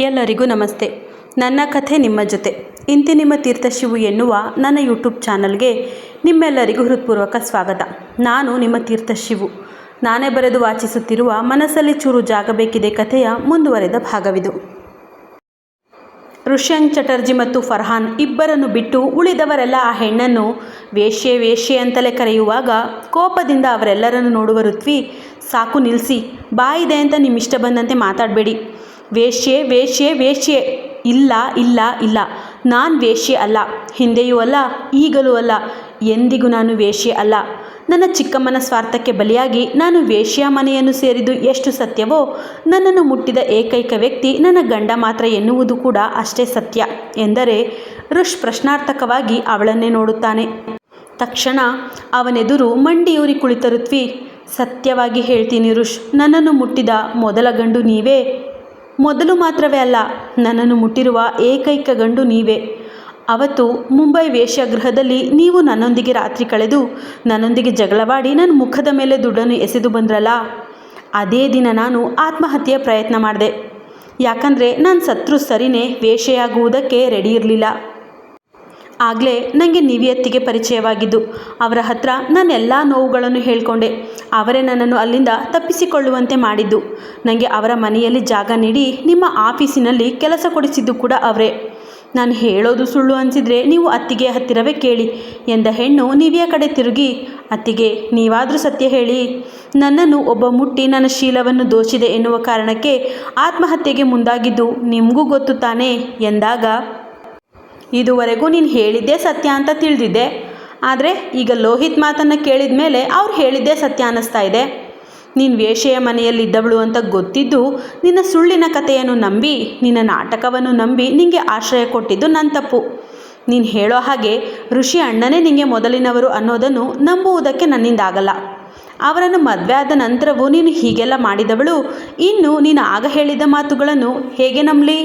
ಎಲ್ಲರಿಗೂ ನಮಸ್ತೆ. ನನ್ನ ಕಥೆ ನಿಮ್ಮ ಜೊತೆ. ಇಂತಿ ನಿಮ್ಮ ತೀರ್ಥಶಿವು ಎನ್ನುವ ನನ್ನ ಯೂಟ್ಯೂಬ್ ಚಾನಲ್ಗೆ ನಿಮ್ಮೆಲ್ಲರಿಗೂ ಹೃತ್ಪೂರ್ವಕ ಸ್ವಾಗತ. ನಾನು ನಿಮ್ಮ ತೀರ್ಥಶಿವು. ನಾನೇ ಬರೆದು ವಾಚಿಸುತ್ತಿರುವ ಮನಸ್ಸಲ್ಲಿ ಚೂರು ಜಾಗ ಬೇಕಿದೆ ಕಥೆಯ ಮುಂದುವರೆದ ಭಾಗವಿದು. ಋಷ್ಯಂಕ್ ಚಟರ್ಜಿ ಮತ್ತು ಫರ್ಹಾನ್ ಇಬ್ಬರನ್ನು ಬಿಟ್ಟು ಉಳಿದವರೆಲ್ಲ ಆ ಹೆಣ್ಣನ್ನು ವೇಶ್ಯೆ ವೇಶ್ಯೆ ಅಂತಲೇ ಕರೆಯುವಾಗ ಕೋಪದಿಂದ ಅವರೆಲ್ಲರನ್ನು ನೋಡುವ ಋತ್ವಿ, ಸಾಕು ನಿಲ್ಲಿಸಿ ಬಾಯಿದೆ ಅಂತ ನಿಮ್ಮಿಷ್ಟ ಬಂದಂತೆ ಮಾತಾಡಬೇಡಿ. ವೇಶ್ಯೆ ವೇಶ್ಯೆ ವೇಶ್ಯೆ. ಇಲ್ಲ ಇಲ್ಲ ಇಲ್ಲ. ನಾನು ವೇಶ್ಯೆ ಅಲ್ಲ. ಹಿಂದೆಯೂ ಅಲ್ಲ, ಈಗಲೂ ಅಲ್ಲ. ಎಂದಿಗೂ ನಾನು ವೇಶ್ಯೆ ಅಲ್ಲ. ನನ್ನ ಚಿಕ್ಕಮ್ಮನ ಸ್ವಾರ್ಥಕ್ಕೆ ಬಲಿಯಾಗಿ ನಾನು ವೇಶ್ಯ ಮನೆಯನ್ನು ಸೇರಿದ್ದು ಎಷ್ಟು ಸತ್ಯವೋ, ನನ್ನನ್ನು ಮುಟ್ಟಿದ ಏಕೈಕ ವ್ಯಕ್ತಿ, ನನ್ನ ಗಂಡ ಮಾತ್ರ ಎನ್ನುವುದು ಕೂಡ ಅಷ್ಟೇ ಸತ್ಯ ಎಂದರೆ ಋಷ್ ಪ್ರಶ್ನಾರ್ಥಕವಾಗಿ ಅವಳನ್ನೇ ನೋಡುತ್ತಾನೆ. ತಕ್ಷಣ ಅವನೆದುರು ಮಂಡಿಯೂರಿ ಕುಳಿತರುತ್ವಿ. ಸತ್ಯವಾಗಿ ಹೇಳ್ತೀನಿ ಋಷ್, ನನ್ನನ್ನು ಮುಟ್ಟಿದ ಮೊದಲ ಗಂಡು ನೀವೇ. ಮೊದಲು ಮಾತ್ರವೇ ಅಲ್ಲ, ನನ್ನನ್ನು ಮುಟ್ಟಿರುವ ಏಕೈಕ ಗಂಡು ನೀವೇ. ಅವತ್ತು ಮುಂಬೈ ವೇಶ್ಯಾಗೃಹದಲ್ಲಿ ನೀವು ನನ್ನೊಂದಿಗೆ ರಾತ್ರಿ ಕಳೆದು, ನನ್ನೊಂದಿಗೆ ಜಗಳವಾಡಿ ನನ್ನ ಮುಖದ ಮೇಲೆ ದುಡ್ಡನ್ನು ಎಸೆದು ಬಂದ್ರಲ್ಲ? ಅದೇ ದಿನ ನಾನು ಆತ್ಮಹತ್ಯೆಯ ಪ್ರಯತ್ನ ಮಾಡಿದೆ. ಯಾಕಂದರೆ ನಾನು ಸತ್ರು ಸರಿನೇ ವೇಷೆಯಾಗುವುದಕ್ಕೆ ರೆಡಿ ಇರಲಿಲ್ಲ. ಆಗಲೇ ನನಗೆ ನಿವಿಯತ್ತಿಗೆ ಪರಿಚಯವಾಗಿದ್ದು, ಅವರ ಹತ್ರ ನಾನು ಎಲ್ಲ ನೋವುಗಳನ್ನು ಹೇಳಿಕೊಂಡೆ. ಅವರೇ ನನ್ನನ್ನು ಅಲ್ಲಿಂದ ತಪ್ಪಿಸಿಕೊಳ್ಳುವಂತೆ ಮಾಡಿದ್ದು. ನನಗೆ ಅವರ ಮನೆಯಲ್ಲಿ ಜಾಗ ನೀಡಿ, ನಿಮ್ಮ ಆಫೀಸಿನಲ್ಲಿ ಕೆಲಸ ಕೊಡಿಸಿದ್ದು ಕೂಡ ಅವರೇ. ನಾನು ಹೇಳೋದು ಸುಳ್ಳು ಅನಿಸಿದರೆ ನೀವು ಅತ್ತಿಗೆ ಹತ್ತಿರವೇ ಕೇಳಿ ಎಂದ ಹೆಣ್ಣು ನಿವಿಯ ಕಡೆ ತಿರುಗಿ, ಅತ್ತಿಗೆ, ನೀವಾದರೂ ಸತ್ಯ ಹೇಳಿ. ನನ್ನನ್ನು ಒಬ್ಬ ಮುಟ್ಟಿ ನನ್ನ ಶೀಲವನ್ನು ದೋಚಿದೆ ಎನ್ನುವ ಕಾರಣಕ್ಕೆ ಆತ್ಮಹತ್ಯೆಗೆ ಮುಂದಾಗಿದ್ದು ನಿಮಗೂ ಗೊತ್ತು ತಾನೇ? ಎಂದಾಗ ಇದುವರೆಗೂ ನೀನು ಹೇಳಿದ್ದೇ ಸತ್ಯ ಅಂತ ತಿಳಿದಿದ್ದೆ. ಆದರೆ ಈಗ ಲೋಹಿತ್ ಮಾತನ್ನು ಕೇಳಿದ ಮೇಲೆ ಅವ್ರು ಹೇಳಿದ್ದೇ ಸತ್ಯ ಅನ್ನಿಸ್ತಾ ಇದೆ. ನೀನು ವೇಷೆಯ ಮನೆಯಲ್ಲಿದ್ದವಳು ಅಂತ ಗೊತ್ತಿದ್ದು ನಿನ್ನ ಸುಳ್ಳಿನ ಕಥೆಯನ್ನು ನಂಬಿ, ನಿನ್ನ ನಾಟಕವನ್ನು ನಂಬಿ ನಿನಗೆ ಆಶ್ರಯ ಕೊಟ್ಟಿದ್ದು ನನ್ನ ತಪ್ಪು. ನೀನು ಹೇಳೋ ಹಾಗೆ ಋಷಿ ಅಣ್ಣನೇ ನಿನಗೆ ಮೊದಲಿನವರು ಅನ್ನೋದನ್ನು ನಂಬುವುದಕ್ಕೆ ನನ್ನಿಂದ ಆಗಲ್ಲ ಅವರನ್ನು ಮದುವೆ ಆದ ನಂತರವೂ ನೀನು ಹೀಗೆಲ್ಲ ಮಾಡಿದವಳು, ಇನ್ನು ನೀನು ಆಗ ಹೇಳಿದ ಮಾತುಗಳನ್ನು ಹೇಗೆ ನಂಬಲಿ?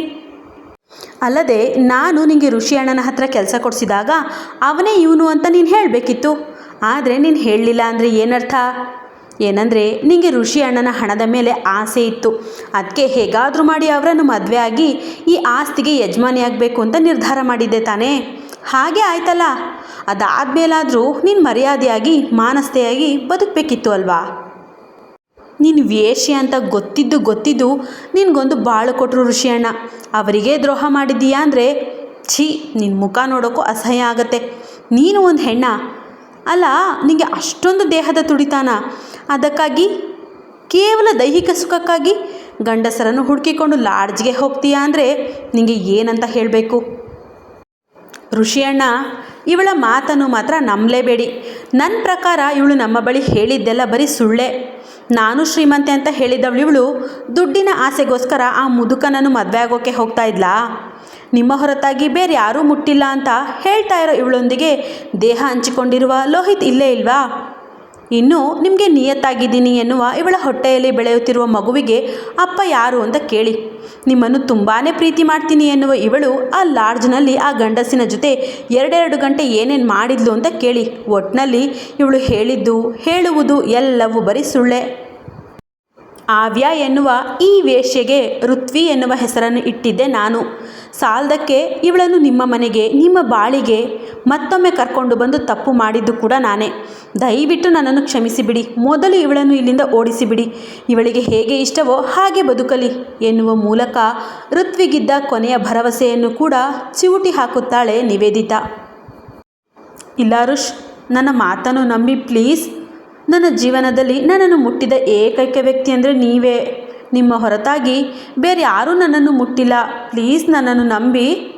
ಅಲ್ಲದೆ ನಾನು ನಿನಗೆ ಋಷಿ ಅಣ್ಣನ ಹತ್ರ ಕೆಲಸ ಕೊಡಿಸಿದಾಗ ಅವನೇ ಇವನು ಅಂತ ನೀನು ಹೇಳಬೇಕಿತ್ತು. ಆದರೆ ನೀನು ಹೇಳಲಿಲ್ಲ ಅಂದರೆ ಏನರ್ಥ? ಏನಂದರೆ ನಿನಗೆ ಋಷಿ ಅಣ್ಣನ ಹಣದ ಮೇಲೆ ಆಸೆ ಇತ್ತು. ಅದಕ್ಕೆ ಹೇಗಾದರೂ ಮಾಡಿ ಅವರನ್ನು ಮದುವೆ ಆಗಿ ಈ ಆಸ್ತಿಗೆ ಯಜಮಾನಿಯಾಗಬೇಕು ಅಂತ ನಿರ್ಧಾರ ಮಾಡಿದ್ದೆ ತಾನೇ. ಹಾಗೆ ಆಯ್ತಲ್ಲ. ಅದಾದಮೇಲಾದರೂ ನೀನು ಮರ್ಯಾದೆಯಾಗಿ, ಮಾನಸ್ತೆಯಾಗಿ ಬದುಕಬೇಕಿತ್ತು ಅಲ್ವಾ? ನೀನು ವೇಶ್ಯ ಅಂತ ಗೊತ್ತಿದ್ದು ಗೊತ್ತಿದ್ದು ನಿನಗೊಂದು ಬಾಳು ಕೊಟ್ಟರು ಋಷಿ ಅಣ್ಣ ಅವರಿಗೆ ದ್ರೋಹ ಮಾಡಿದ್ದೀಯಾ ಅಂದರೆ, ಛೀ ನಿನ್ನ ಮುಖ ನೋಡೋಕ್ಕೂ ಅಸಹ್ಯ ಆಗತ್ತೆ. ನೀನು ಒಂದು ಹೆಣ್ಣ. ಅಲ್ಲ ನಿನಗೆ ಅಷ್ಟೊಂದು ದೇಹದ ತುಡಿತಾನ. ಅದಕ್ಕಾಗಿ, ಕೇವಲ ದೈಹಿಕ ಸುಖಕ್ಕಾಗಿ ಗಂಡಸರನ್ನು ಹುಡುಕಿಕೊಂಡು ಲಾಡ್ಜ್ಗೆ ಹೋಗ್ತೀಯಾ ಅಂದರೆ ನಿನಗೆ ಏನಂತ ಹೇಳಬೇಕು? ಋಷಿಯಣ್ಣ, ಇವಳ ಮಾತನ್ನು ಮಾತ್ರ ನಂಬಲೇಬೇಡಿ. ನನ್ನ ಪ್ರಕಾರ ಇವಳು ನಮ್ಮ ಬಳಿ ಹೇಳಿದ್ದೆಲ್ಲ ಬರೀ ಸುಳ್ಳೆ. ನಾನು ಶ್ರೀಮಂತೆ ಅಂತ ಹೇಳಿದವಳು ಇವಳು ದುಡ್ಡಿನ ಆಸೆಗೋಸ್ಕರ ಆ ಮುದುಕನನ್ನು ಮದುವೆ ಆಗೋಕೆ ಹೋಗ್ತಾ ಇದ್ಲಾ? ನಿಮ್ಮ ಹೊರತಾಗಿ ಬೇರೆ ಯಾರೂ ಮುಟ್ಟಿಲ್ಲ ಅಂತ ಹೇಳ್ತಾ ಇರೋ ಇವಳೊಂದಿಗೆ ದೇಹ ಹಂಚಿಕೊಂಡಿರುವ ಲೋಹಿತ್ ಇಲ್ಲೇ ಇಲ್ವಾ? ಇನ್ನು ನಿಮಗೆ ನಿಯತ್ತಾಗಿದ್ದೀನಿ ಎನ್ನುವ ಇವಳ ಹೊಟ್ಟೆಯಲ್ಲಿ ಬೆಳೆಯುತ್ತಿರುವ ಮಗುವಿಗೆ ಅಪ್ಪ ಯಾರು ಅಂತ ಕೇಳಿ. ನಿಮ್ಮನ್ನು ತುಂಬಾ ಪ್ರೀತಿ ಮಾಡ್ತೀನಿ ಎನ್ನುವ ಇವಳು ಆ ಲಾಡ್ಜ್ನಲ್ಲಿ ಆ ಗಂಡಸಿನ ಜೊತೆ ಎರಡೆರಡು ಗಂಟೆ ಏನೇನು ಮಾಡಿದ್ಲು ಅಂತ ಕೇಳಿ ಒಟ್ಟಿನಲ್ಲಿ ಇವಳು ಹೇಳಿದ್ದು, ಹೇಳುವುದು ಎಲ್ಲವೂ ಬರೀ ಸುಳ್ಳೆ. ಆವ್ಯ ಎನ್ನುವ ಈ ವೇಶ್ಯೆಗೆ ಋತ್ವಿ ಎನ್ನುವ ಹೆಸರನ್ನು ಇಟ್ಟಿದ್ದೆ ನಾನು. ಸಾಲದಕ್ಕೆ ಇವಳನ್ನು ನಿಮ್ಮ ಮನೆಗೆ, ನಿಮ್ಮ ಬಾಳಿಗೆ, ಮತ್ತೊಮ್ಮೆ ಕರ್ಕೊಂಡು ಬಂದು ತಪ್ಪು ಮಾಡಿದ್ದು ಕೂಡ ನಾನೇ. ದಯವಿಟ್ಟು ನನ್ನನ್ನು ಕ್ಷಮಿಸಿಬಿಡಿ. ಮೊದಲು ಇವಳನ್ನು ಇಲ್ಲಿಂದ ಓಡಿಸಿಬಿಡಿ. ಇವಳಿಗೆ ಹೇಗೆ ಇಷ್ಟವೋ ಹಾಗೆ ಬದುಕಲಿ ಎನ್ನುವ ಮೂಲಕ ಋತ್ವಿಗಿದ್ದ ಕೊನೆಯ ಭರವಸೆಯನ್ನು ಕೂಡ ಚಿವುಟಿ ಹಾಕುತ್ತಾಳೆ ನಿವೇದಿತಾ. ಇಲ್ಲ ರುಷ್ ನನ್ನ ಮಾತನ್ನು ನಂಬಿ ಪ್ಲೀಸ್ ನನ್ನ ಜೀವನದಲ್ಲಿ ನನ್ನನ್ನು ಮುಟ್ಟಿದ ಏಕೈಕ ವ್ಯಕ್ತಿ ಅಂದರೆ ನೀವೇ. ನಿಮ್ಮ ಹೊರತಾಗಿ ಬೇರೆ ಯಾರೂ ನನ್ನನ್ನು ಮುಟ್ಟಿಲ್ಲ. ಪ್ಲೀಸ್ ನನ್ನನ್ನು ನಂಬಿ.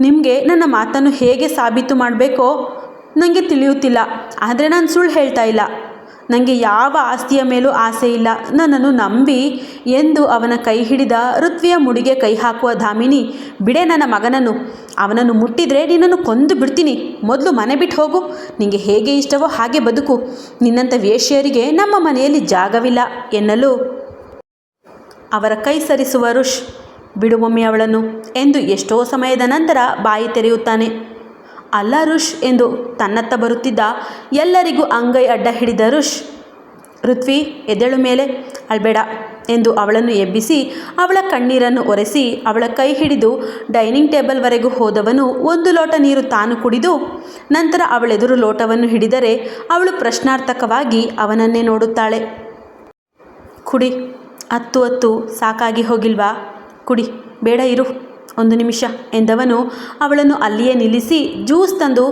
ನಿಮಗೆ ನನ್ನ ಮಾತನ್ನು ಹೇಗೆ ಸಾಬೀತು ಮಾಡಬೇಕೋ ನನಗೆ ತಿಳಿಯುತ್ತಿಲ್ಲ. ಆದರೆ ನಾನು ಸುಳ್ಳು ಹೇಳ್ತಾ ಇಲ್ಲ. ನನಗೆ ಯಾವ ಆಸ್ತಿಯ ಮೇಲೂ ಆಸೆ ಇಲ್ಲ. ನನ್ನನ್ನು ನಂಬಿ ಎಂದು ಅವನ ಕೈ ಹಿಡಿದ ಋತ್ವಿಯ ಮುಡಿಗೆ ಕೈ ಹಾಕುವ ಧಾಮಿನಿ, ಬಿಡೆ ನನ್ನ ಮಗನನ್ನು. ಅವನನ್ನು ಮುಟ್ಟಿದರೆ ನಿನ್ನನ್ನು ಕೊಂದು ಬಿಡ್ತೀನಿ. ಮೊದಲು ಮನೆ ಬಿಟ್ಟು ಹೋಗು. ನಿನಗೆ ಹೇಗೆ ಇಷ್ಟವೋ ಹಾಗೆ ಬದುಕು. ನಿನ್ನಂಥ ವೇಶ್ಯರಿಗೆ ನಮ್ಮ ಮನೆಯಲ್ಲಿ ಜಾಗವಿಲ್ಲ ಎನ್ನಲು ಅವರ ಕೈ ಸರಿಸುವ ಋಷ್, ಬಿಡು ಮಮ್ಮಿ ಅವಳನ್ನು ಎಂದು ಎಷ್ಟೋ ಸಮಯದ ನಂತರ ಬಾಯಿ ತೆರೆಯುತ್ತಾನೆ. ಅಲ್ಲ ರುಷ್ ಎಂದು ತನ್ನತ್ತ ಬರುತ್ತಿದ್ದ ಎಲ್ಲರಿಗೂ ಅಂಗೈ ಅಡ್ಡ ಹಿಡಿದ ರುಷ್, ಋತ್ವಿ ಎದ್ದೇಳು ಮೇಲೆ, ಅಳ್ಬೇಡ ಎಂದು ಅವಳನ್ನು ಎಬ್ಬಿಸಿ, ಅವಳ ಕಣ್ಣೀರನ್ನು ಒರೆಸಿ, ಅವಳ ಕೈ ಹಿಡಿದು ಡೈನಿಂಗ್ ಟೇಬಲ್ವರೆಗೂ ಹೋದವನು ಒಂದು ಲೋಟ ನೀರು ತಾನು ಕುಡಿದು, ನಂತರ ಅವಳೆದುರು ಲೋಟವನ್ನು ಹಿಡಿದರೆ ಅವಳು ಪ್ರಶ್ನಾರ್ಥಕವಾಗಿ ಅವನನ್ನೇ ನೋಡುತ್ತಾಳೆ. ಕುಡಿ, ಹತ್ತು ಹತ್ತು ಸಾಕಾಗಿ ಹೋಗಿಲ್ವಾ? ಕುಡಿ, ಬೇಡ ಇರು. ಒಂದು ನಿಮಿಷ ಎಂದವನು ಅವಳನ್ನು ಅಲ್ಲಿಯೇ ನಿಲ್ಲಿಸಿ ಜ್ಯೂಸ್ ತಂದು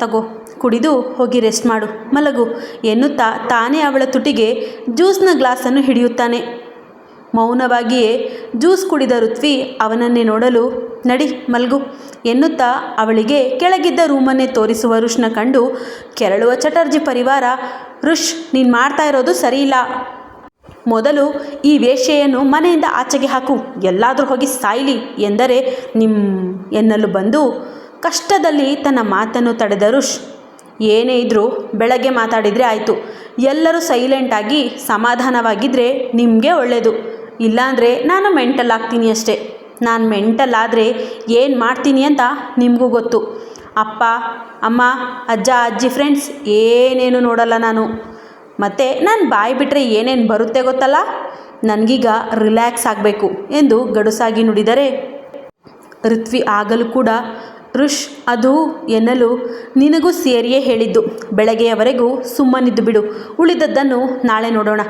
ತಗೋ, ಕುಡಿದು ಹೋಗಿ ರೆಸ್ಟ್ ಮಾಡು, ಮಲಗು ಎನ್ನುತ್ತಾ ತಾನೇ ಅವಳ ತುಟಿಗೆ ಜ್ಯೂಸ್ನ ಗ್ಲಾಸನ್ನು ಹಿಡಿಯುತ್ತಾನೆ. ಮೌನವಾಗಿಯೇ ಜ್ಯೂಸ್ ಕುಡಿದ ಋತ್ವಿ ಅವನನ್ನೇ ನೋಡಲು, ನಡಿ, ಮಲಗು ಎನ್ನುತ್ತಾ ಅವಳಿಗೆ ಕೆಳಗಿದ್ದ ರೂಮನ್ನೇ ತೋರಿಸುವ ಋಷ್ನ ಕಂಡು ಕೆರಳುವ ಚಟರ್ಜಿ ಪರಿವಾರ, ಋಷ್, ನೀನು ಮಾಡ್ತಾ ಇರೋದು ಸರಿಯಿಲ್ಲ. ಮೊದಲು ಈ ವೇಶ್ಯೆಯನ್ನು ಮನೆಯಿಂದ ಆಚೆಗೆ ಹಾಕು. ಎಲ್ಲಾದರೂ ಹೋಗಿ ಸಾಯಲಿ ಎಂದರೆ ನಿಮ್ಮ ಎನ್ನಲು ಬಂದು ಕಷ್ಟದಲ್ಲಿ ತನ್ನ ಮಾತನ್ನು ತಡೆದರು ಏನೇ ಇದ್ದರೂ ಬೆಳಗ್ಗೆ ಮಾತಾಡಿದರೆ ಆಯಿತು. ಎಲ್ಲರೂ ಸೈಲೆಂಟಾಗಿ ಸಮಾಧಾನವಾಗಿದ್ದರೆ ನಿಮಗೆ ಒಳ್ಳೆಯದು ಇಲ್ಲಾಂದರೆ ನಾನು ಮೆಂಟಲ್ ಆಗ್ತೀನಿ ಅಷ್ಟೇ. ನಾನು ಮೆಂಟಲ್ ಆದರೆ ಏನು ಮಾಡ್ತೀನಿ ಅಂತ ನಿಮಗೂ ಗೊತ್ತು. ಅಪ್ಪ, ಅಮ್ಮ, ಅಜ್ಜ, ಅಜ್ಜಿ ಫ್ರೆಂಡ್ಸ್ ಏನೇನು ನೋಡಲ್ಲ ನಾನು. ಮತ್ತು ನಾನು ಬಾಯಿ ಬಿಟ್ಟರೆ ಏನೇನು ಬರುತ್ತೆ ಗೊತ್ತಲ್ಲ? ನನಗೀಗ ರಿಲ್ಯಾಕ್ಸ್ ಆಗಬೇಕು ಎಂದು ಗಡುಸಾಗಿ ನುಡಿದರೆ ಋತ್ವಿ ಆಗಲು ಕೂಡ, ಋಷ್, ಅದು ಎನ್ನಲು ನಿನಗೂ ಸೇರಿಯೇ ಹೇಳಿದ್ದು. ಬೆಳಗ್ಗೆಯವರೆಗೂ ಸುಮ್ಮನಿದ್ದು ಬಿಡು. ಉಳಿದದ್ದನ್ನು ನಾಳೆ ನೋಡೋಣ.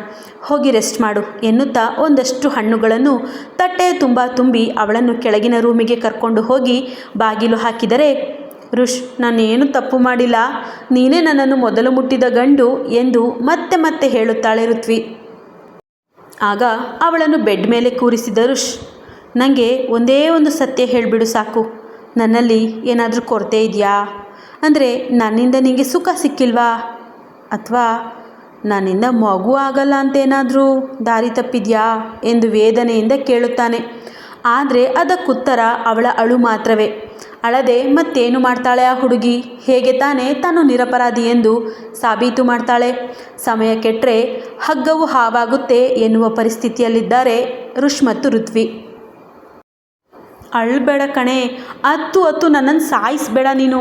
ಹೋಗಿ ರೆಸ್ಟ್ ಮಾಡು, ಎನ್ನುತ್ತಾ ಒಂದಷ್ಟು ಹಣ್ಣುಗಳನ್ನು ತಟ್ಟೆ ತುಂಬ ತುಂಬಿ ಅವಳನ್ನು ಕೆಳಗಿನ ರೂಮಿಗೆ ಕರ್ಕೊಂಡು ಹೋಗಿ ಬಾಗಿಲು ಹಾಕಿದರೆ ಋಷ್, ನಾನೇನು ತಪ್ಪು ಮಾಡಿಲ್ಲ? ನೀನೇ ನನ್ನನ್ನು ಮೊದಲು ಮುಟ್ಟಿದ ಗಂಡು ಎಂದು ಮತ್ತೆ ಮತ್ತೆ ಹೇಳುತ್ತಾಳೆ ಋತ್ವಿ. ಆಗ ಅವಳನ್ನು ಬೆಡ್ ಮೇಲೆ ಕೂರಿಸಿದ ಋಷ್ ನನಗೆ ಒಂದೇ ಒಂದು ಸತ್ಯ ಹೇಳಿಬಿಡು ಸಾಕು. ನನ್ನಲ್ಲಿ ಏನಾದರೂ ಕೊರತೆ ಇದೆಯಾ? ಅಂದರೆ ನನ್ನಿಂದ ನಿನಗೆ ಸುಖ ಸಿಕ್ಕಿಲ್ವಾ? ಅಥವಾ ನನ್ನಿಂದ ಮಗು ಆಗಲ್ಲ ಅಂತೇನಾದರೂ ದಾರಿ ತಪ್ಪಿದೆಯಾ? ಎಂದು ವೇದನೆಯಿಂದ ಕೇಳುತ್ತಾನೆ. ಆದರೆ ಅದಕ್ಕುತ್ತರ ಅವಳ ಅಳು ಮಾತ್ರವೇ. ಅಳದೆ ಮತ್ತೇನು ಮಾಡ್ತಾಳೆ ಆ ಹುಡುಗಿ? ಹೇಗೆ ತಾನೇ ತಾನು ನಿರಪರಾಧಿ ಎಂದು ಸಾಬೀತು ಮಾಡ್ತಾಳೆ. ಸಮಯ ಕೆಟ್ಟರೆ ಹಗ್ಗವು ಹಾವಾಗುತ್ತೆ ಎನ್ನುವ ಪರಿಸ್ಥಿತಿಯಲ್ಲಿದ್ದಾರೆ ಋಷ್ ಮತ್ತು ಋತ್ವಿ. ಅಳ್ಬೇಡ ಕಣೆ, ಅತ್ತು ಅತ್ತು ನನ್ನನ್ನು ಸಾಯಿಸ್ಬೇಡ ನೀನು.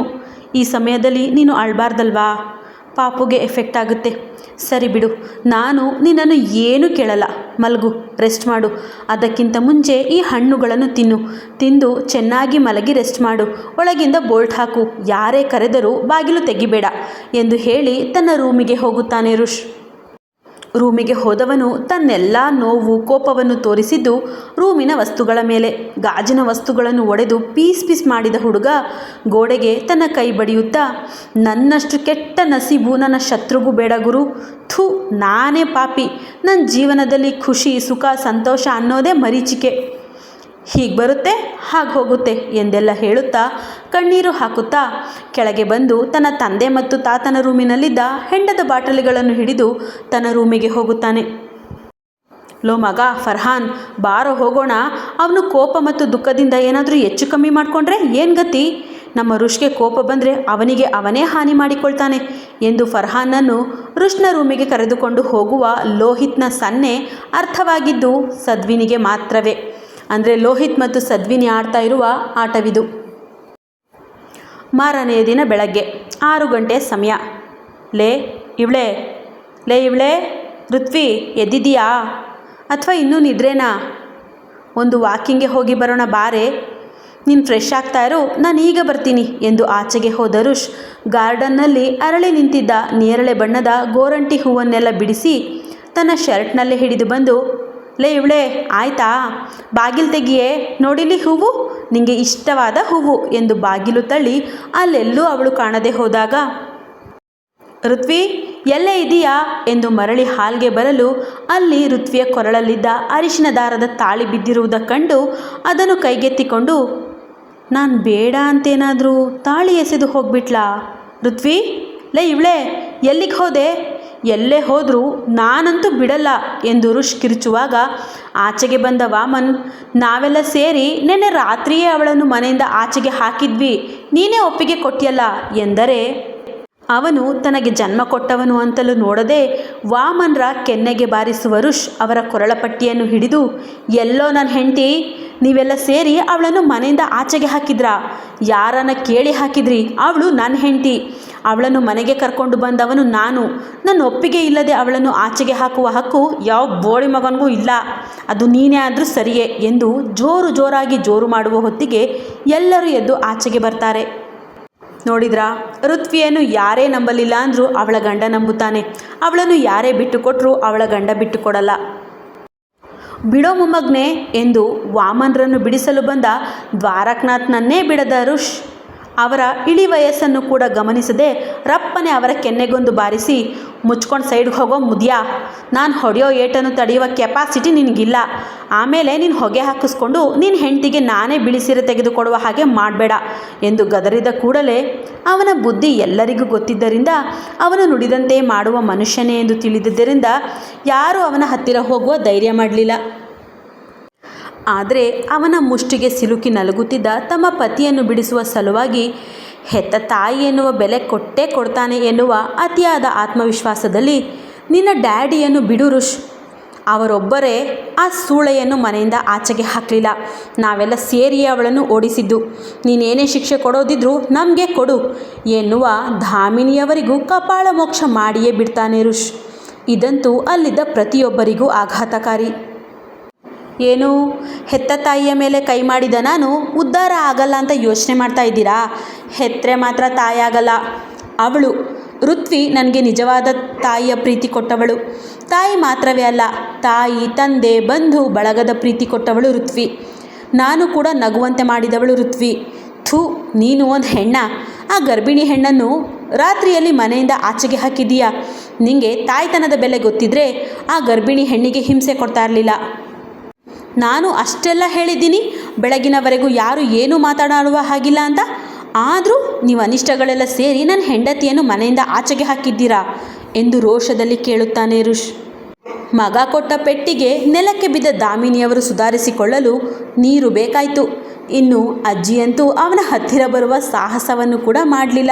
ಈ ಸಮಯದಲ್ಲಿ ನೀನು ಅಳ್ಬಾರ್ದಲ್ವಾ? ಪಾಪುಗೆ ಎಫೆಕ್ಟ್ ಆಗುತ್ತೆ. ಸರಿ ಬಿಡು, ನಾನು ನಿನ್ನನ್ನು ಏನೂ ಕೇಳಲ್ಲ. ಮಲಗು ರೆಸ್ಟ್ ಮಾಡು. ಅದಕ್ಕಿಂತ ಮುಂಚೆ ಈ ಹಣ್ಣುಗಳನ್ನು ತಿನ್ನು. ತಿಂದು ಚೆನ್ನಾಗಿ ಮಲಗಿ ರೆಸ್ಟ್ ಮಾಡು. ಒಳಗಿಂದ ಬೋಲ್ಟ್ ಹಾಕು. ಯಾರೇ ಕರೆದರೂ ಬಾಗಿಲು ತೆಗಿಬೇಡ ಎಂದು ಹೇಳಿ ತನ್ನ ರೂಮಿಗೆ ಹೋಗುತ್ತಾನೆ ಋಷ್ ರೂಮಿಗೆ ಹೋದವನು ತನ್ನೆಲ್ಲ ನೋವು, ಕೋಪವನ್ನು ತೋರಿಸಿದ್ದು ರೂಮಿನ ವಸ್ತುಗಳ ಮೇಲೆ. ಗಾಜಿನ ವಸ್ತುಗಳನ್ನು ಒಡೆದು ಪೀಸ್ ಪೀಸ್ ಮಾಡಿದ ಹುಡುಗ ಗೋಡೆಗೆ ತನ್ನ ಕೈ ಬಡಿಯುತ್ತಾ, ನನ್ನಷ್ಟು ಕೆಟ್ಟ ನಸೀಬು ನನ್ನ ಶತ್ರುಗೂ ಬೇಡ ಗುರು. ಥೂ, ನಾನೇ ಪಾಪಿ. ನನ್ನ ಜೀವನದಲ್ಲಿ ಖುಷಿ, ಸುಖ, ಸಂತೋಷ ಅನ್ನೋದೇ ಮರೀಚಿಕೆ. ಹೀಗೆ ಬರುತ್ತೆ, ಹಾಗೆ ಹೋಗುತ್ತೆ ಎಂದೆಲ್ಲ ಹೇಳುತ್ತಾ ಕಣ್ಣೀರು ಹಾಕುತ್ತಾ ಕೆಳಗೆ ಬಂದು ತನ್ನ ತಂದೆ ಮತ್ತು ತಾತನ ರೂಮಿನಲ್ಲಿದ್ದ ಹೆಂಡದ ಬಾಟಲಿಗಳನ್ನು ಹಿಡಿದು ತನ್ನ ರೂಮಿಗೆ ಹೋಗುತ್ತಾನೆ. ಲೋ ಮಗ, ಫರ್ಹಾನ್, ಬಾರೋ, ಹೋಗೋಣ. ಅವನು ಕೋಪ ಮತ್ತು ದುಃಖದಿಂದ ಏನಾದರೂ ಹೆಚ್ಚು ಕಮ್ಮಿ ಮಾಡಿಕೊಂಡ್ರೆ ಏನು ಗತಿ? ನಮ್ಮ ಋಷ್ಗೆ ಕೋಪ ಬಂದರೆ ಅವನಿಗೆ ಅವನೇ ಹಾನಿ ಮಾಡಿಕೊಳ್ತಾನೆ ಎಂದು ಫರ್ಹಾನನ್ನು ಋಷ್ನ ರೂಮಿಗೆ ಕರೆದುಕೊಂಡು ಹೋಗುವ ಲೋಹಿತ್ನ ಸನ್ನೆ ಅರ್ಥವಾಗಿದ್ದು ಸದ್ವಿನಿಗೆ ಮಾತ್ರವೇ. ಅಂದರೆ ಲೋಹಿತ್ ಮತ್ತು ಸದ್ವಿನಿ ಆಡ್ತಾ ಇರುವ ಆಟವಿದು. ಮಾರನೆಯ ದಿನ ಬೆಳಗ್ಗೆ ಆರು ಗಂಟೆ ಸಮಯ. ಲೇ, ಇವಳೆ ಲೇ ಇವಳೆ, ಋತ್ವಿ ಎದ್ದಿದೀಯಾ ಅಥವಾ ಇನ್ನೂ ನಿದ್ರೇನಾ? ಒಂದು ವಾಕಿಂಗ್ಗೆ ಹೋಗಿ ಬರೋಣ ಬಾರೆ. ನೀನು ಫ್ರೆಶ್ ಆಗ್ತಾ ಇರು, ನಾನು ಈಗ ಬರ್ತೀನಿ ಎಂದು ಆಚೆಗೆ ಹೋದ ಋಷ್ ಗಾರ್ಡನ್ನಲ್ಲಿ ಅರಳಿ ನಿಂತಿದ್ದ ನೇರಳೆ ಬಣ್ಣದ ಗೋರಂಟಿ ಹೂವನ್ನೆಲ್ಲ ಬಿಡಿಸಿ ತನ್ನ ಶರ್ಟ್ನಲ್ಲೇ ಹಿಡಿದು ಬಂದು ಲೇ ಇವಳೆ, ಆಯ್ತಾ? ಬಾಗಿಲು ತೆಗಿಯೇ? ನೋಡಿಲಿ ಹೂವು? ನಿಂಗೆ ಇಷ್ಟವಾದ ಹೂವು ಎಂದು ಬಾಗಿಲು ತಳ್ಳಿ ಅಲ್ಲೆಲ್ಲೂ ಅವಳು ಕಾಣದೆ ಹೋದಾಗ, ಋತ್ವಿ, ಎಲ್ಲೇ ಇದೆಯಾ? ಎಂದು ಮರಳಿ ಹಾಲ್ಗೆ ಬರಲು ಅಲ್ಲಿ ಋತ್ವಿಯ ಕೊರಳಲ್ಲಿದ್ದ ಅರಿಶಿನ ದಾರದ ತಾಳಿ ಬಿದ್ದಿರುವುದ ಕಂಡು ಅದನ್ನು ಕೈಗೆತ್ತಿಕೊಂಡು, ನಾನು ಬೇಡ ಅಂತೇನಾದರೂ ತಾಳಿ ಎಸೆದು ಹೋಗ್ಬಿಟ್ಲಾ? ಋತ್ವಿ, ಲೇ ಇವಳೆ, ಎಲ್ಲಿಗೆ ಹೋದೆ? ಎಲ್ಲೇ ಹೋದರೂ ನಾನಂತೂ ಬಿಡಲ್ಲ ಎಂದು ಋಷ್ ಕಿರುಚುವಾಗ, ಆಚೆಗೆ ಬಂದ ವಾಮನ್, ನಾವೆಲ್ಲ ಸೇರಿ ನಿನ್ನೆ ರಾತ್ರಿಯೇ ಅವಳನ್ನು ಮನೆಯಿಂದ ಆಚೆಗೆ ಹಾಕಿದ್ವಿ, ನೀನೇ ಒಪ್ಪಿಗೆ ಕೊಟ್ಟಿಯಲ್ಲ ಎಂದರೆ ಅವನು ತನಗೆ ಜನ್ಮ ಕೊಟ್ಟವನು ಅಂತಲೂ ನೋಡದೆ ವಾಮನ್ರ ಕೆನ್ನೆಗೆ ಬಾರಿಸುವ ಋಷ್ ಅವರ ಕೊರಳಪಟ್ಟಿಯನ್ನು ಹಿಡಿದು, ಎಲ್ಲೋ ನನ್ನ ಹೆಂಡತಿ, ನೀವೆಲ್ಲ ಸೇರಿ ಅವಳನ್ನು ಮನೆಯಿಂದ ಆಚೆಗೆ ಹಾಕಿದ್ರಾ? ಯಾರನ್ನ ಕೇಳಿ ಹಾಕಿದ್ರಿ? ಅವಳು ನನ್ನ ಹೆಂಡತಿ. ಅವಳನ್ನು ಮನೆಗೆ ಕರ್ಕೊಂಡು ಬಂದವನು ನಾನು. ನನ್ನ ಒಪ್ಪಿಗೆ ಇಲ್ಲದೆ ಅವಳನ್ನು ಆಚೆಗೆ ಹಾಕುವ ಹಕ್ಕು ಯಾವ ಬೋಳಿ ಮಗನಿಗೂ ಇಲ್ಲ. ಅದು ನೀನೇ ಆದರೂ ಸರಿಯೇ ಎಂದು ಜೋರು ಜೋರಾಗಿ ಜೋರು ಮಾಡುವ ಹೊತ್ತಿಗೆ ಎಲ್ಲರೂ ಎದ್ದು ಆಚೆಗೆ ಬರ್ತಾರೆ. ನೋಡಿದ್ರಾ? ಋತ್ವಿಯನ್ನು ಯಾರೇ ನಂಬಲಿಲ್ಲ ಅಂದರೂ ಅವಳ ಗಂಡ ನಂಬುತ್ತಾನೆ. ಅವಳನ್ನು ಯಾರೇ ಬಿಟ್ಟು ಕೊಟ್ಟರೂ ಅವಳ ಗಂಡ ಬಿಟ್ಟುಕೊಡಲ್ಲ. ಬಿಡೋ ಮೊಮ್ಮಗ್ನೆ ಎಂದು ವಾಮನರನ್ನು ಬಿಡಿಸಲು ಬಂದ ದ್ವಾರಕನಾಥ್ನನ್ನೇ ಬಿಡದ ಋಷ್ ಅವರ ಇಳಿ ವಯಸ್ಸನ್ನು ಕೂಡ ಗಮನಿಸದೆ ರಪ್ಪನೆ ಅವರ ಕೆನ್ನೆಗೊಂದು ಬಾರಿಸಿ, ಮುಚ್ಕೊಂಡು ಸೈಡ್ಗೆ ಹೋಗೋ ಮುದ್ಯಾ, ನಾನು ಹೊಡೆಯೋ ಏಟನ್ನು ತಡೆಯುವ ಕೆಪಾಸಿಟಿ ನಿನಗಿಲ್ಲ. ಆಮೇಲೆ ನೀನು ಹೊಗೆ ಹಾಕಿಸ್ಕೊಂಡು ನಿನ್ನ ಹೆಂಡತಿಗೆ ನಾನೇ ಬಿಳಿಸಿರ ತೆಗೆದುಕೊಡುವ ಹಾಗೆ ಮಾಡಬೇಡ ಎಂದು ಗದರಿದ ಕೂಡಲೇ ಅವನ ಬುದ್ಧಿ ಎಲ್ಲರಿಗೂ ಗೊತ್ತಿದ್ದರಿಂದ ಅವನು ನುಡಿದಂತೆ ಮಾಡುವ ಮನುಷ್ಯನೇ ಎಂದು ತಿಳಿದಿದ್ದರಿಂದ ಯಾರೂ ಅವನ ಹತ್ತಿರ ಹೋಗುವ ಧೈರ್ಯ ಮಾಡಲಿಲ್ಲ. ಆದರೆ ಅವನ ಮುಷ್ಟಿಗೆ ಸಿಲುಕಿ ನಲಗುತ್ತಿದ್ದ ತಮ್ಮ ಪತಿಯನ್ನು ಬಿಡಿಸುವ ಸಲುವಾಗಿ, ಹೆತ್ತ ತಾಯಿ ಎನ್ನುವ ಬೆಲೆ ಕೊಟ್ಟೇ ಕೊಡ್ತಾನೆ ಎನ್ನುವ ಅತಿಯಾದ ಆತ್ಮವಿಶ್ವಾಸದಲ್ಲಿ ನಿನ್ನ ಡ್ಯಾಡಿಯನ್ನು ಬಿಡು ರುಷ್ ಅವರೊಬ್ಬರೇ ಆ ಸೂಳೆಯನ್ನು ಮನೆಯಿಂದ ಆಚೆಗೆ ಹಾಕಲಿಲ್ಲ. ನಾವೆಲ್ಲ ಸೇರಿ ಅವಳನ್ನು ಓಡಿಸಿದ್ದು. ನೀನೇನೇ ಶಿಕ್ಷೆ ಕೊಡೋದಿದ್ರೂ ನಮಗೆ ಕೊಡು ಎನ್ನುವ ಧಾಮಿನಿಯವರಿಗೂ ಕಪಾಳ ಮೋಕ್ಷ ಮಾಡಿಯೇ ಬಿಡ್ತಾನೆ ರುಷ್ ಇದಂತೂ ಅಲ್ಲಿದ್ದ ಪ್ರತಿಯೊಬ್ಬರಿಗೂ ಆಘಾತಕಾರಿ. ಏನು? ಹೆತ್ತ ತಾಯಿಯ ಮೇಲೆ ಕೈ ಮಾಡಿದ ನಾನು, ಉದ್ಧಾರ ಆಗಲ್ಲ ಅಂತ ಯೋಚನೆ ಮಾಡ್ತಾ ಇದ್ದೀರಾ? ಹೆತ್ತರೆ ಮಾತ್ರ ತಾಯಾಗಲ್ಲ ಅವಳು, ಋತ್ವಿ ನನಗೆ ನಿಜವಾದ ತಾಯಿಯ ಪ್ರೀತಿ ಕೊಟ್ಟವಳು. ತಾಯಿ ಮಾತ್ರವೇ ಅಲ್ಲ, ತಾಯಿ, ತಂದೆ, ಬಂಧು, ಬಳಗದ ಪ್ರೀತಿ ಕೊಟ್ಟವಳು ಋತ್ವಿ. ನಾನು ಕೂಡ ನಗುವಂತೆ ಮಾಡಿದವಳು ಋತ್ವಿ. ಥೂ, ನೀನು ಒಂದು ಹೆಣ್ಣ. ಆ ಗರ್ಭಿಣಿ ಹೆಣ್ಣನ್ನು ರಾತ್ರಿಯಲ್ಲಿ ಮನೆಯಿಂದ ಆಚೆಗೆ ಹಾಕಿದ್ದೀಯಾ? ನಿಂಗೆ ತಾಯ್ತನದ ಬೆಲೆ ಗೊತ್ತಿದ್ರೆ ಆ ಗರ್ಭಿಣಿ ಹೆಣ್ಣಿಗೆ ಹಿಂಸೆ ಕೊಡ್ತಾ ಇರಲಿಲ್ಲ. ನಾನು ಅಷ್ಟೆಲ್ಲ ಹೇಳಿದ್ದೀನಿ, ಬೆಳಗಿನವರೆಗೂ ಯಾರು ಏನೂ ಮಾತನಾಡುವ ಹಾಗಿಲ್ಲ ಅಂತ. ಆದರೂ ನೀವು ಅನಿಷ್ಟಗಳೆಲ್ಲ ಸೇರಿ ನನ್ನ ಹೆಂಡತಿಯನ್ನು ಮನೆಯಿಂದ ಆಚೆಗೆ ಹಾಕಿದ್ದೀರಾ ಎಂದು ರೋಷದಲ್ಲಿ ಕೇಳುತ್ತಾನೆ ರುಷ್ ಮಗ ಕೊಟ್ಟ ಪೆಟ್ಟಿಗೆ ನೆಲಕ್ಕೆ ಬಿದ್ದ ದಾಮಿನಿಯವರು ಸುಧಾರಿಸಿಕೊಳ್ಳಲು ನೀರು ಬೇಕಾಯಿತು. ಇನ್ನು ಅಜ್ಜಿಯಂತೂ ಅವನ ಹತ್ತಿರ ಬರುವ ಸಾಹಸವನ್ನು ಕೂಡ ಮಾಡಲಿಲ್ಲ.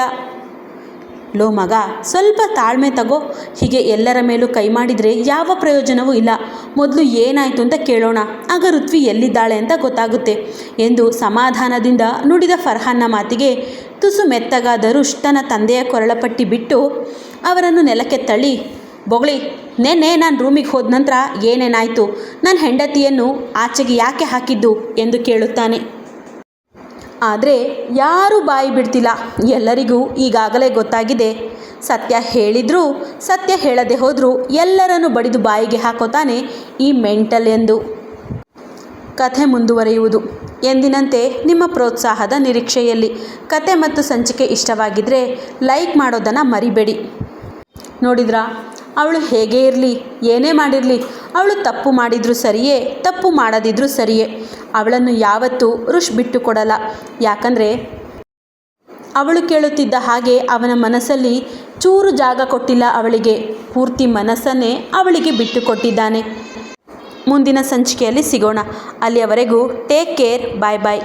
ಲೋ ಮಗ. ಸ್ವಲ್ಪ ತಾಳ್ಮೆ ತಗೋ. ಹೀಗೆ ಎಲ್ಲರ ಮೇಲೂ ಕೈ ಮಾಡಿದರೆ ಯಾವ ಪ್ರಯೋಜನವೂ ಇಲ್ಲ. ಮೊದಲು ಏನಾಯಿತು ಅಂತ ಕೇಳೋಣ. ಆಗ ಋತ್ವಿ ಎಲ್ಲಿದ್ದಾಳೆ ಅಂತ ಗೊತ್ತಾಗುತ್ತೆ. ಎಂದು ಸಮಾಧಾನದಿಂದ ನುಡಿದ ಫರ್ಹಾನ್ನ ಮಾತಿಗೆ ತುಸು ಮೆತ್ತಗಾದರೂ ತನ್ನ ತಂದೆಯ ಕೊರಳಪಟ್ಟಿ ಬಿಟ್ಟು ಅವರನ್ನು ನೆಲಕ್ಕೆ ತಳ್ಳಿ, ಬೊಗಳಿ, ನೆನ್ನೆ ನಾನು ರೂಮಿಗೆ ಹೋದ ನಂತರ ಏನೇನಾಯಿತು? ನನ್ನ ಹೆಂಡತಿಯನ್ನು ಆಚೆಗೆ ಯಾಕೆ ಹಾಕಿದ್ದು? ಎಂದು ಕೇಳುತ್ತಾನೆ. ಆದರೆ ಯಾರೂ ಬಾಯಿ ಬಿಡ್ತಿಲ್ಲ. ಎಲ್ಲರಿಗೂ ಈಗಾಗಲೇ ಗೊತ್ತಾಗಿದೆ. ಸತ್ಯ ಹೇಳಿದರೂ, ಸತ್ಯ ಹೇಳದೆ ಹೋದರೂ ಎಲ್ಲರನ್ನು ಬಡಿದು ಬಾಯಿಗೆ ಹಾಕೋತಾನೆ ಈ ಮೆಂಟಲ್ ಎಂದು. ಕಥೆ ಮುಂದುವರಿಯುವುದು. ಎಂದಿನಂತೆ ನಿಮ್ಮ ಪ್ರೋತ್ಸಾಹದ ನಿರೀಕ್ಷೆಯಲ್ಲಿ ಕತೆ ಮತ್ತು ಸಂಚಿಕೆ ಇಷ್ಟವಾಗಿದ್ದರೆ ಲೈಕ್ ಮಾಡೋದನ್ನು ಮರಿಬೇಡಿ. ನೋಡಿದ್ರಾ? ಅವಳು ಹೇಗೆ ಇರಲಿ, ಏನೇ ಮಾಡಿರಲಿ ಅವಳು ತಪ್ಪು ಮಾಡಿದರೂ ಸರಿಯೇ, ತಪ್ಪು ಮಾಡದಿದ್ರೂ ಸರಿಯೇ. ಅವಳನ್ನು ಯಾವತ್ತೂ ಋಷ್ ಬಿಟ್ಟು ಕೊಡಲ್ಲ ಯಾಕಂದರೆ ಅವಳು ಕೇಳುತ್ತಿದ್ದ ಹಾಗೆ ಅವನ ಮನಸ್ಸಲ್ಲಿ ಚೂರು ಜಾಗ ಕೊಟ್ಟಿಲ್ಲ ಅವಳಿಗೆ. ಪೂರ್ತಿ ಮನಸ್ಸನ್ನೇ ಅವಳಿಗೆ ಬಿಟ್ಟು ಕೊಟ್ಟಿದ್ದಾನೆ ಮುಂದಿನ ಸಂಚಿಕೆಯಲ್ಲಿ ಸಿಗೋಣ. ಅಲ್ಲಿಯವರೆಗೂ ಟೇಕ್ ಕೇರ್ ಬಾಯ್ ಬಾಯ್